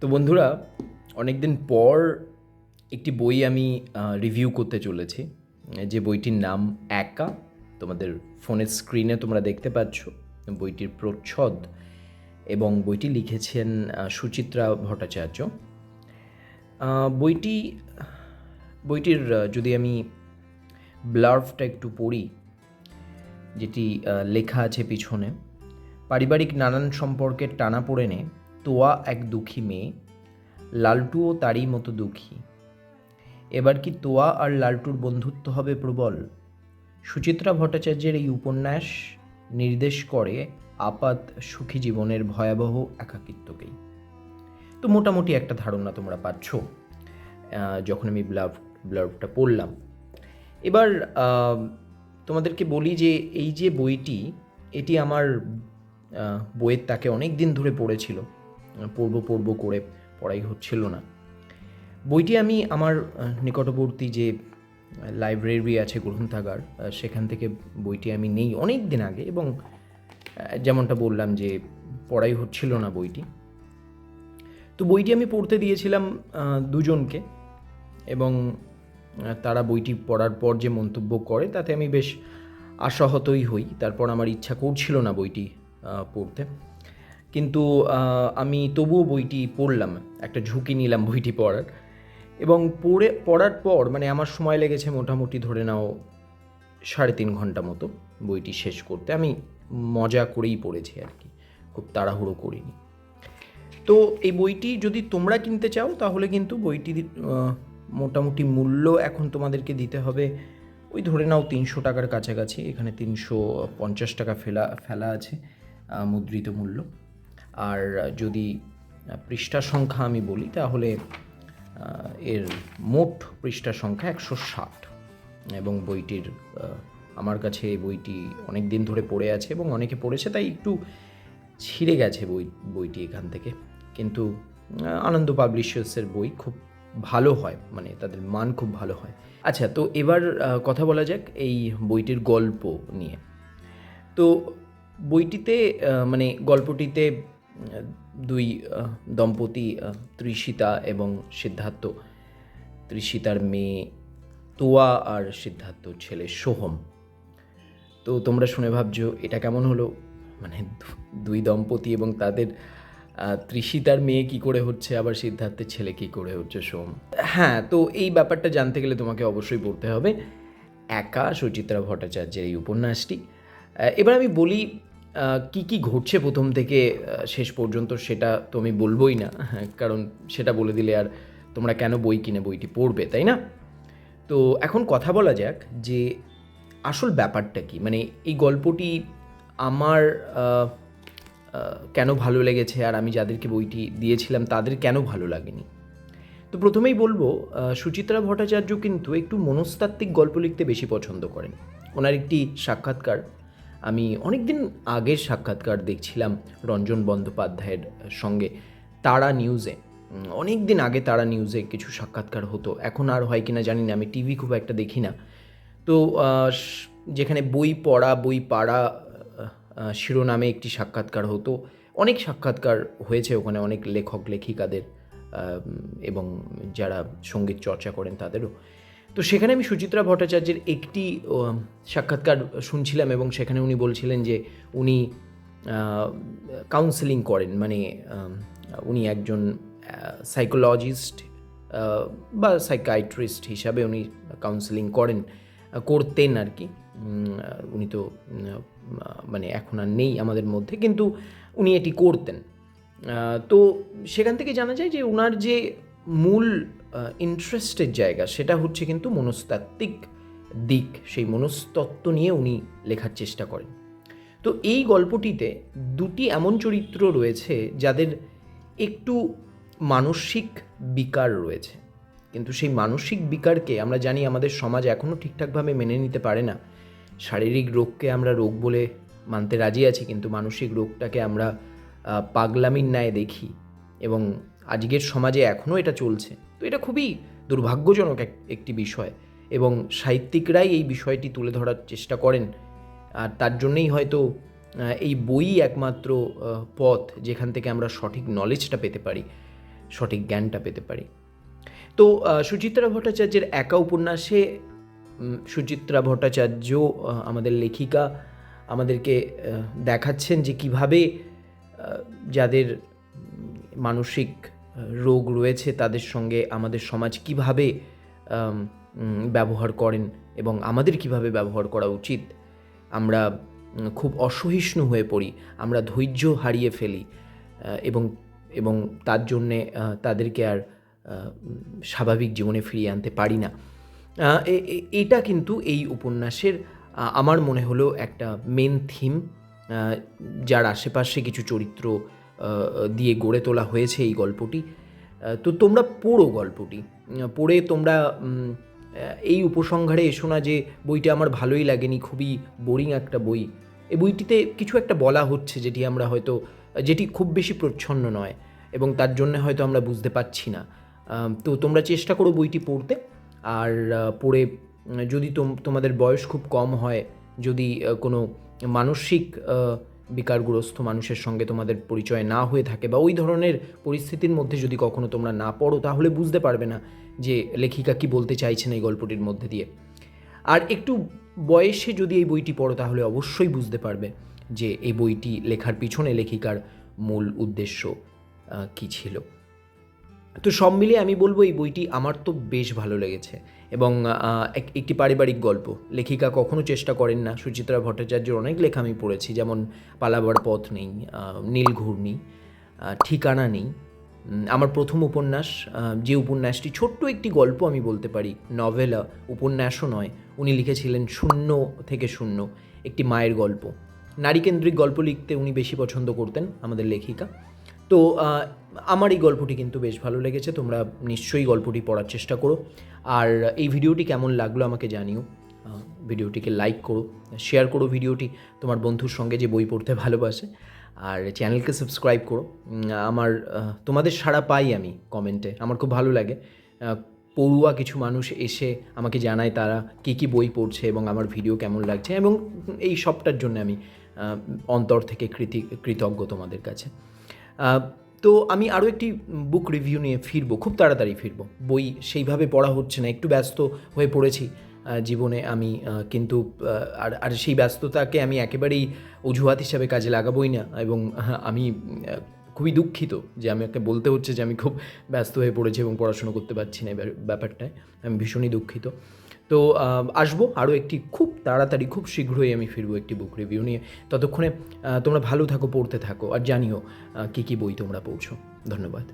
তো বন্ধুরা অনেক দিন পর একটি বই আমি রিভিউ করতে চলেছি। যে বইটির নাম একা, তোমাদের ফোনের স্ক্রিনে তোমরা দেখতে পাচ্ছ, বইটির প্রচ্ছদ এবং বইটি লিখেছেন সুচিত্রা ভট্টাচার্য। বইটি, বইটির যদি আমি ব্লার্ভটা একটু পড়ি, যেটি লেখা আছে পিছনে, পারিবারিক নানান সম্পর্কের টানা পড়েনে তোয়া এক দুঃখী মেয়ে, লালটুও তারই মতো দুঃখী। এবার কি তোয়া আর লালটুর বন্ধুত্ব হবে প্রবল? সুচিত্রা ভট্টাচার্যের এই উপন্যাস নির্দেশ করে আপাত সুখী জীবনের ভয়াবহ একাকিত্বকেই। তো মোটামুটি একটা ধারণা তোমরা পাচ্ছ যখন আমি ব্লাভ ব্লাভটা পড়লাম। এবার তোমাদেরকে বলি যে এই যে বইটি, এটি আমার বইয়ের তাকে অনেক দিন ধরে পড়েছিল। পড়ব পড়ব করে পড়াই হচ্ছিল না। বইটি আমি আমার নিকটবর্তী যে লাইব্রেরি আছে গ্রন্থাগার সেখান থেকে বইটি আমি নেই অনেক দিন আগে এবং যেমনটা বললাম যে পড়াই হচ্ছিল না বইটি। তো বইটি আমি পড়তে দিয়েছিলাম দুজনকে এবং তারা বইটি পড়ার পর যে মন্তব্য করে তাতে আমি বেশ আশাহতই হই। তারপর আমার ইচ্ছা করছিল না বইটি পড়তে। কিন্তু আমি তবুও বইটি পড়লাম একটা ঝুঁকি নিলাম বইটি পড়ার। এবং পড়ে পড়ার পর মানে আমার সময় লেগেছে মোটামুটি ধরে নাও সাড়ে তিন ঘণ্টা মতো বইটি শেষ করতে। আমি মজা করেই পড়েছি আর কি খুব তাড়াহুড়ো করিনি। তো এই বইটি যদি তোমরা কিনতে চাও তাহলে কিন্তু বইটির আহ, মোটামুটি মূল্য এখন তোমাদেরকে দিতে হবে ওই ধরে নাও তিনশো টাকার কাছাকাছি। এখানে তিনশো পঞ্চাশ টাকা ফেলা ফেলা আছে মুদ্রিত মূল্য। আর যদি পৃষ্ঠা সংখ্যা আমি বলি, তাহলে এর মোট পৃষ্ঠা সংখ্যা একশো ষাট। এবং বইটির আমার কাছে বইটি অনেক দিন ধরে পড়ে আছে এবং অনেকে পড়েছে, তাই একটু ছিঁড়ে গেছে বই, বইটি এখান থেকে। কিন্তু আনন্দ পাবলিশার্সের বই খুব ভালো হয় মানে তাদের মান খুব ভালো হয়। আচ্ছা তো এবার কথা বলা যাক এই বইটির গল্প নিয়ে। তো বইটিতে মানে গল্পটিতে দুই দম্পতি আহ, ত্রিশিতা এবং সিদ্ধার্থ। ত্রিশিতার মেয়ে তোয়া আর সিদ্ধার্থ ছেলে সোহম। তো তোমরা শুনে ভাবছ এটা কেমন হলো? মানে দুই দম্পতি এবং তাদের ত্রিশিতার মেয়ে কি করে হচ্ছে আবার সিদ্ধার্থের ছেলে কি করে হচ্ছে সোম হ্যাঁ তো এই ব্যাপারটা জানতে গেলে তোমাকে অবশ্যই পড়তে হবে। একা সুচিত্রা ভট্টাচার্যের এই উপন্যাসটি। এবার আমি বলি কি কি ঘটছে প্রথম থেকে শেষ পর্যন্ত সেটা তো আমি বলবোই না হ্যাঁ, কারণ সেটা বলে দিলে আর তোমরা কেন বই কিনে বইটি পড়বে তাই না? তো এখন কথা বলা যাক যে আসল ব্যাপারটা কি মানে এই গল্পটি আমার কেন ভালো লেগেছে আর আমি যাদেরকে বইটি দিয়েছিলাম তাদের কেন ভালো লাগেনি? তো প্রথমেই বলব সুচিত্রা ভট্টাচার্য কিন্তু একটু মনস্তাত্ত্বিক গল্প লিখতে বেশি পছন্দ করেন। ওনার একটি সাক্ষাৎকার আমি অনেক দিন আগের সাক্ষাৎকার দেখছিলাম রঞ্জন বন্দ্যোপাধ্যায়ের সঙ্গে তারা নিউজে। অনেক দিন আগে তারা নিউজে কিছু সাক্ষাৎকার হতো। এখন আর হয় কিনা জানি না, আমি টিভি খুব একটা দেখি না। তো যেখানে বই পড়া, বই পাড়া শিরোনামে একটি সাক্ষাৎকার হতো। অনেক সাক্ষাৎকার হয়েছে ওখানে, অনেক লেখক, লেখিকাদের এবং যারা সংগীত চর্চা করেন তাদেরও। তো সেখানে আমি সুচিত্রা ভট্টাচার্যের একটি সাক্ষাৎকার শুনছিলাম এবং সেখানে উনি বলছিলেন যে উনি কাউন্সেলিং করেন মানে উনি একজন সাইকোলজিস্ট বা সাইকাইট্রিস্ট হিসাবে উনি কাউন্সেলিং করেন, করতেন আর কি। উনি তো মানে এখন আর নেই আমাদের মধ্যে, কিন্তু উনি এটি করতেন। তো সেখান থেকে জানা যায় যে ওনার যে মূল ইন্টারেস্টের জায়গা, সেটা হচ্ছে কিন্তু মনস্তাত্ত্বিক দিক, সেই মনস্তত্ত্ব নিয়ে উনি লেখার চেষ্টা করেন। তো এই গল্পটিতে দুটি এমন চরিত্র রয়েছে যাদের একটু মানসিক বিকার রয়েছে। কিন্তু সেই মানসিক বিকারকে আমরা জানি আমাদের সমাজ এখনও ঠিকঠাকভাবে মেনে নিতে পারে না। শারীরিক রোগকে আমরা রোগ বলে মানতে রাজি আছি, কিন্তু মানসিক রোগটাকে আমরা পাগলামির ন্যায় দেখি এবং আজকের সমাজে এখনও এটা চলছে। তো এটা খুবই দুর্ভাগ্যজনক এক- একটি বিষয় এবং সাহিত্যিকরাই এই বিষয়টি তুলে ধরার চেষ্টা করেন। আর তার জন্যেই হয়তো এই বই একমাত্র পথ যেখান থেকে আমরা সঠিক নলেজটা পেতে পারি, সঠিক জ্ঞানটা পেতে পারি। তো সুচিত্রা ভট্টাচার্যের একা উপন্যাসে সুচিত্রা ভট্টাচার্য আমাদের লেখিকা, আমাদেরকে দেখাচ্ছেন যে কীভাবে যাদের মানসিক রোগ রয়েছে তাদের সঙ্গে আমাদের সমাজ কীভাবে ব্যবহার করেন এবং আমাদের কীভাবে ব্যবহার করা উচিত। আমরা খুব অসহিষ্ণু হয়ে পড়ি, আমরা ধৈর্য হারিয়ে ফেলি এবং এবং তার জন্যে তাদেরকে আর স্বাভাবিক জীবনে ফিরিয়ে আনতে পারি না। এটা কিন্তু এই উপন্যাসের আমার মনে হলো একটা মেন থিম যার আশেপাশে কিছু চরিত্র দিয়ে গড়ে তোলা হয়েছে এই গল্পটি। তো তোমরা পড়ো গল্পটি। পড়ে তোমরা এই উপসংহারে এসো না যে বইটা আমার ভালোই লাগেনি, খুবই বোরিং একটা বই। এই বইটিতে কিছু একটা বলা হচ্ছে যেটি আমরা হয়তো, যেটি খুব বেশি প্রচ্ছন্ন নয় এবং তার জন্য হয়তো আমরা বুঝতে পারছি না। তো তোমরা চেষ্টা করো বইটি পড়তে। আর পড়ে, যদি তোম- তোমাদের বয়স খুব কম হয়, যদি কোনো মানসিক বিকারগ্রস্ত মানুষের সঙ্গে তোমাদের পরিচয় না হয়ে থাকে বা ওই ধরনের পরিস্থিতির মধ্যে যদি কখনো তোমরা না পড়ো, তাহলে বুঝতে পারবে না যে লেখিকা কি বলতে চাইছেন এই গল্পটির মধ্যে দিয়ে। আর একটু বয়সে যদি এই বইটি পড়ো, তাহলে অবশ্যই বুঝতে পারবে যে এই বইটি লেখার পিছনে লেখিকার মূল উদ্দেশ্য কী ছিল। তো সব মিলিয়ে আমি বলব এই বইটি আমার তো বেশ ভালো লেগেছে। এবং এক- একটি পারিবারিক গল্প। লেখিকা কখনো চেষ্টা করেন না। সুচিত্রা ভট্টাচার্যের অনেক লেখা আমি পড়েছি। যেমন, পালাবার পথ নেই নীল ঘূর্ণি ঠিকানা নেই আমার প্রথম উপন্যাস যে উপন্যাসটি ছোট্ট একটি গল্প আমি বলতে পারি, নভেলা, উপন্যাসও নয়। উনি লিখেছিলেন শূন্য থেকে শূন্য, একটি মায়ের গল্প। নারীকেন্দ্রিক গল্প লিখতে উনি বেশি পছন্দ করতেন আমাদের লেখিকা। তো আমার এই গল্পটি কিন্তু বেশ ভালো লেগেছে, তোমরা নিশ্চয়ই গল্পটি পড়ার চেষ্টা করো। আর এই ভিডিওটি কেমন লাগল আমাকে জানিও। ভিডিওটিকে লাইক করো শেয়ার করো ভিডিওটি, তোমার বন্ধুর সঙ্গে যে বই পড়তে ভালোবাসে। আর চ্যানেলকে সাবস্ক্রাইব করো। আমার তোমাদের সাড়া পাই আমি কমেন্টে আমার খুব ভালো লাগে। পড়ুয়া কিছু মানুষ এসে আমাকে জানায় তারা কী কী বই পড়ছে এবং আমার ভিডিও কেমন লাগছে এবং এই সবটার জন্য আমি অন্তর থেকে কৃতি, কৃতজ্ঞ তোমাদের কাছে। তো আমি আরও একটি বুক রিভিউ নিয়ে ফিরবো, খুব তাড়াতাড়ি ফিরবো। বই সেইভাবে পড়া হচ্ছে না, একটু ব্যস্ত হয়ে পড়েছি জীবনে আমি কিন্তু আর আর সেই ব্যস্ততাকে আমি একেবারেই অজুহাত হিসাবে কাজে লাগাবোই না এবং আমি খুবই দুঃখিত যে আমি ওকে বলতে হচ্ছে যে আমি খুব ব্যস্ত হয়ে পড়েছি এবং পড়াশুনো করতে পারছি না ব্যাপারটায়। আমি ভীষণই দুঃখিত। তো আসব। আরও একটি খুব তাড়াতাড়ি, খুব শীঘ্রই আমি ফিরবো একটি বুক রিভিউ নিয়ে। ততক্ষণে তোমরা ভালো থাকো, পড়তে থাকো, আর জানিও কী কী বই তোমরা পড়ছো। ধন্যবাদ।